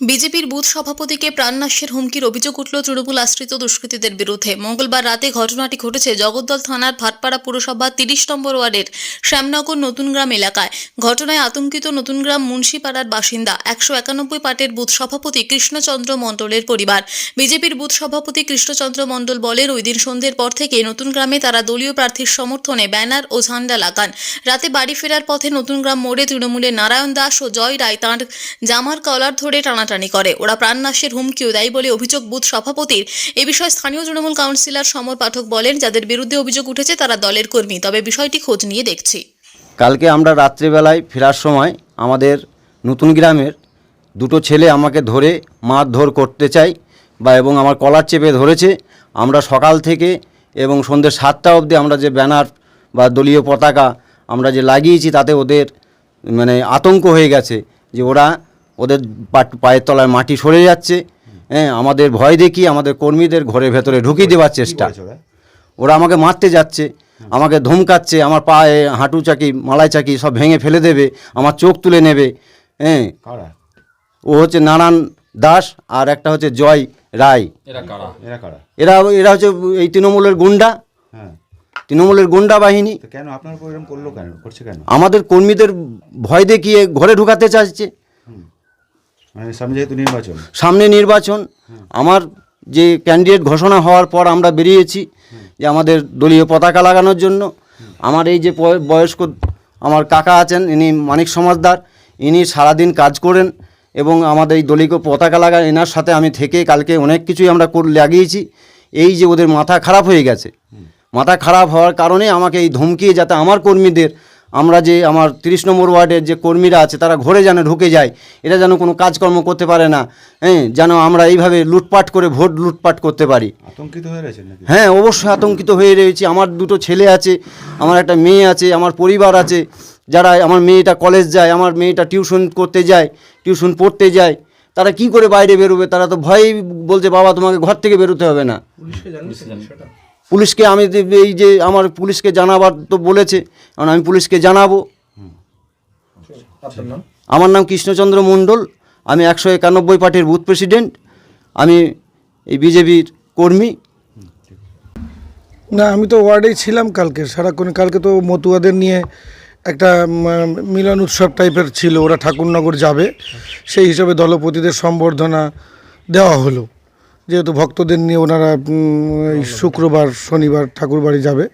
বিজেপির বুথ সভাপতিকে প্রাণনাশের হুমকির অভিযোগ উঠল তৃণমূল আশ্রিত দুষ্কৃতীদের বিরুদ্ধে। মঙ্গলবার রাতে ঘটনাটি ঘটেছে জগদ্দল থানার ভাটপাড়া পুরসভা তিরিশ নম্বর ওয়ার্ডের শ্যামনগর নতুনগ্রাম এলাকায়। ঘটনায় আতঙ্কিত নতুনগ্রাম মুন্সিপাড়ার বাসিন্দা, একশো একানব্বই পার্টের বুথ সভাপতি কৃষ্ণচন্দ্র মণ্ডলের পরিবার। বিজেপির বুথ সভাপতি কৃষ্ণচন্দ্র মণ্ডল বলেন, ওই দিন সন্ধ্যের পর থেকে নতুন গ্রামে তারা দলীয় প্রার্থীর সমর্থনে ব্যানার ও ঝান্ডা লাগান। রাতে বাড়ি ফেরার পথে নতুনগ্রাম মোড়ে তৃণমূলের নারায়ণ দাস ও জয় রায় তাঁর জামার কলার ধরে টানাটানি করে। ওরা প্রাণনাশের হুমকিও দেয় বলে অভিযোগ বুথ সভাপতির। এ বিষয়ে স্থানীয় তৃণমূল কাউন্সিলর সমর পাঠক বলেন, যাদের বিরুদ্ধে অভিযোগ উঠেছে তারা দলের কর্মী। তবে বিষয়টি খোঁজ নিয়ে দেখছি। কালকে আমরা রাত্রিবেলায় ফেরার সময় আমাদের নতুন গ্রামের দুটো ছেলে আমাকে ধরে মারধর করতে চাই বা এবং আমার কলার চেপে ধরেছে। আমরা সকাল থেকে এবং সন্ধ্যে সাতটা অবধি আমরা যে ব্যানার বা দলীয় পতাকা আমরা যে লাগিয়েছি তাতে ওদের মানে আতঙ্ক হয়ে গেছে যে ওরা ওদের পায়ের তলায় মাটি সরে যাচ্ছে। হ্যাঁ আমাদের ভয় দেখিয়ে আমাদের কর্মীদের ঘরের ভেতরে ঢুকিয়ে দেওয়ার চেষ্টা। ওরা? আমাকে মারতে যাচ্ছে আমাকে ধমকাচ্ছে আমার পায়ে হাঁটু চাকি মালাই চাকি সব ভেঙে ফেলে দেবে আমার চোখ তুলে নেবে। হ্যাঁ ও হচ্ছে নারায়ণ দাস আর একটা হচ্ছে জয় রায়। এরা এরা এরা হচ্ছে এই তৃণমূলের গুন্ডা। হ্যাঁ। তৃণমূলের গুন্ডা বাহিনী। কেন আপনার করল কেন? করছে কেন? আমাদের কর্মীদের ভয় দেখিয়ে ঘরে ঢুকাতে চাইছে। মানে সামনে নির্বাচন। সামনে নির্বাচন, আমার যে ক্যান্ডিডেট ঘোষণা হওয়ার পর আমরা বেরিয়েছি যে আমাদের দলীয় পতাকা লাগানোর জন্য। আমার এই যে বয়স্ক আমার কাকা আছেন, ইনি মানিক সমাজদার, ইনি সারাদিন কাজ করেন এবং আমাদের এই দলীয় পতাকা লাগা, এনার সাথে আমি থেকে কালকে অনেক কিছুই আমরা লাগিয়েছি। এই যে ওদের মাথা খারাপ হয়ে গেছে। মাথা খারাপ হওয়ার কারণে আমাকে এই ধমকিয়ে যাতে আমার কর্মীদের আমরা যে আমার তিরিশ নম্বর ওয়ার্ডের যে কর্মীরা আছে তারা ঘরে যেন ঢুকে যায় এটা যেন কোনো কাজকর্ম করতে পারে না হ্যাঁ যেন আমরা এইভাবে লুটপাট করে ভোট লুটপাট করতে পারি। আতঙ্কিত হয়ে রয়েছেন নাকি? হ্যাঁ অবশ্যই আতঙ্কিত হয়ে রয়েছি। আমার দুটো ছেলে আছে আমার একটা মেয়ে আছে আমার পরিবার আছে যারা আমার মেয়েটা কলেজ যায় আমার মেয়েটা টিউশন করতে যায় টিউশন পড়তে যায় তারা কি করে বাইরে বেরোবে? তারা তো ভয়েই বলছে বাবা তোমাকে ঘর থেকে বেরোতে হবে না। পুলিশকে আমি এই যে আমার পুলিশকে জানাবার তো বলেছে কারণ আমি পুলিশকে জানাব। আমার নাম কৃষ্ণচন্দ্র মণ্ডল আমি একশো একানব্বই পার্টির বুথ প্রেসিডেন্ট আমি এই বিজেপির কর্মী। না আমি তো ওয়ার্ডেই ছিলাম কালকে সারাক্ষণ কালকে তো মতুয়াদের নিয়ে একটা মিলন উৎসব টাইপের ছিল ওরা ঠাকুরনগর যাবে সেই হিসাবে দলপতিদের সম্বর্ধনা দেওয়া হলো। যেহেতু ভক্তদের নিয়ে ওনারা এই শুক্রবার, শনিবার ঠাকুরবাড়ি যাবে।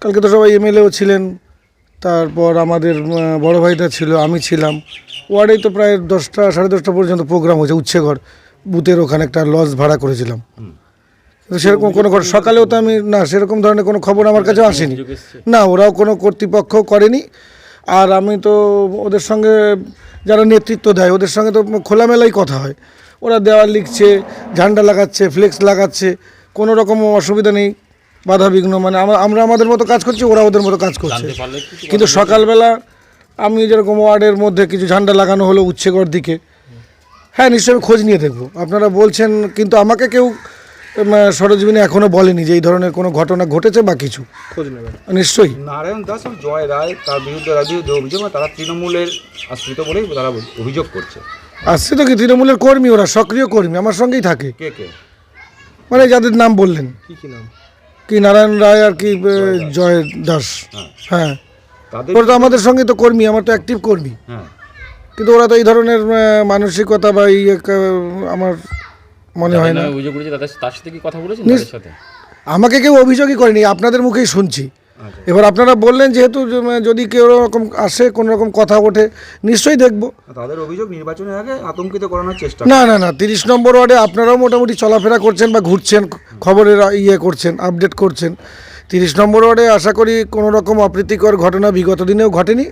কালকে তো সবাই এমএলএও ছিলেন। তারপর আমাদের বড় ভাইটা ছিল, আমি ছিলাম। ওয়ার্ডেই তো প্রায় দশটা, সাড়ে দশটা পর্যন্ত প্রোগ্রাম হয়েছে, উচ্ছেঘর। বুথের ওখানে একটা লজ ভাড়া করেছিলাম। সেরকম কোনো ঘট- সকালেও তো আমি, না, সেরকম ধরনের কোনো খবর আমার কাছে আসেনি। না, ওরাও কোনো কর্তৃপক্ষ করেনি। আর আমি তো ওদের সঙ্গে, যারা নেতৃত্ব দেয়, ওদের সঙ্গে তো খোলামেলাই কথা হয়। ওরা দেওয়াল লিখছে ঝান্ডা লাগাচ্ছে ফ্লেক্স লাগাচ্ছে কোনো রকম অসুবিধা নেই বাধা বিঘ্ন মানে আমরা- আমরা আমাদের মতো কাজ করছি ওরা ওদের মতো কাজ করছে। কিন্তু সকালবেলা আমি যেরকম ওয়ার্ডের মধ্যে কিছু ঝান্ডা লাগানো হলো উচ্ছেগড় দিকে হ্যাঁ নিশ্চয়ই আমি খোঁজ নিয়ে দেখব। আপনারা বলছেন কিন্তু আমাকে কেউ সরজমিনে এখনও বলেনি যে এই ধরনের কোনো ঘটনা ঘটেছে বা কিছু। খোঁজ নেবেন। নিশ্চয়ই। নারায়ণ দাস এবং জয় রায় তার বিরুদ্ধে তার বিরুদ্ধে অভিযোগ তারা তৃণমূলের আশ্রিত বলেই তারা অভিযোগ করছে। আসছে তো কি তৃণমূলের কর্মী ওরা সক্রিয় কর্মী আমার সঙ্গেই থাকে। কে কে? মানে যাদের নাম বললেন। কি কি নাম? কি নারায়ণ রায় আর কি জয় দাস। হ্যাঁ। ওরা তো আমাদের সঙ্গে তো কর্মী আমার তো অ্যাক্টিভ কর্মী। হ্যাঁ। কিন্তু ওরা তো এই ধরনের মানসিকতা বা এই আমার মনে হয় না। অভিযোগ করেছে তাদের তার সাথে কি কথা বলেছেন তাদের সাথে? আমাকে কেউ অভিযোগই করেনি আপনাদের মুখেই শুনছি। এবার আপনারা বললেন যেহেতু যদি কেউ রকম আসে কোনো রকম কথা ওঠে নিশ্চয়ই দেখব। তাদের অভিযোগ নির্বাচনের আগে আতঙ্কিত করানোর চেষ্টা। না না না তিরিশ নম্বর ওয়ার্ডে আপনারাও মোটামুটি চলাফেরা করছেন বা ঘুরছেন খবরের ইয়ে করছেন আপডেট করছেন। তিরিশ নম্বর ওয়ার্ডে আশা করি কোনো রকম অপ্রীতিকর ঘটনা বিগত দিনেও ঘটেনি।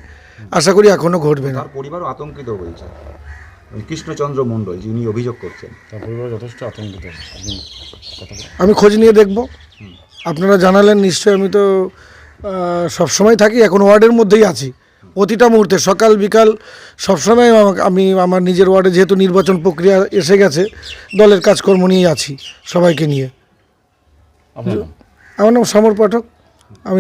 আশা করি এখনও ঘটবে না। তার পরিবারও আতঙ্কিত হয়েছে। কৃষ্ণচন্দ্র মণ্ডল যিনি অভিযোগ করছেন। তার পরিবার যথেষ্ট আতঙ্কিত। আমি খোঁজ নিয়ে দেখব। আপনারা জানালেন নিশ্চয়ই আমি তো সবসময় থাকি এখন ওয়ার্ডের মধ্যেই আছি। প্রতিটা মুহূর্তে সকাল বিকাল সবসময় আমাকে- আমি আমার নিজের ওয়ার্ডে যেহেতু নির্বাচন প্রক্রিয়া এসে গেছে দলের কাজকর্ম নিয়েই আছি সবাইকে নিয়ে। আমার নাম সমর পাঠক। আমি